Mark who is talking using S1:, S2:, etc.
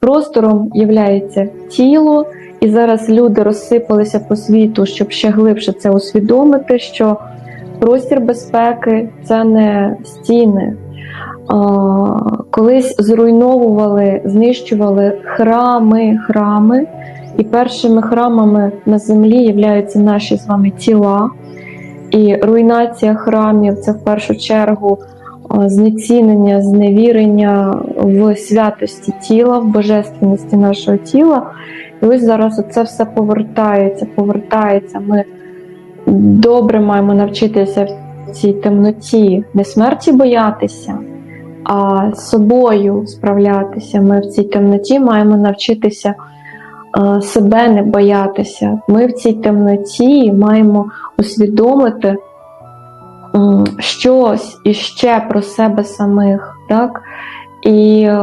S1: Простором являється тіло, і зараз люди розсипалися по світу, щоб ще глибше це усвідомити, що простір безпеки це не стіни. Колись зруйновували, знищували храми, храми, і першими храмами на землі являються наші з вами тіла. І руйнація храмів це в першу чергу знецінення, зневірення в святості тіла, в божественності нашого тіла. І ось зараз це все повертається, повертається. Ми добре маємо навчитися в цій темноті не смерті боятися, а з собою справлятися. Ми в цій темноті маємо навчитися е, себе не боятися. Ми в цій темноті маємо усвідомити щось іще про себе самих. Так? І е,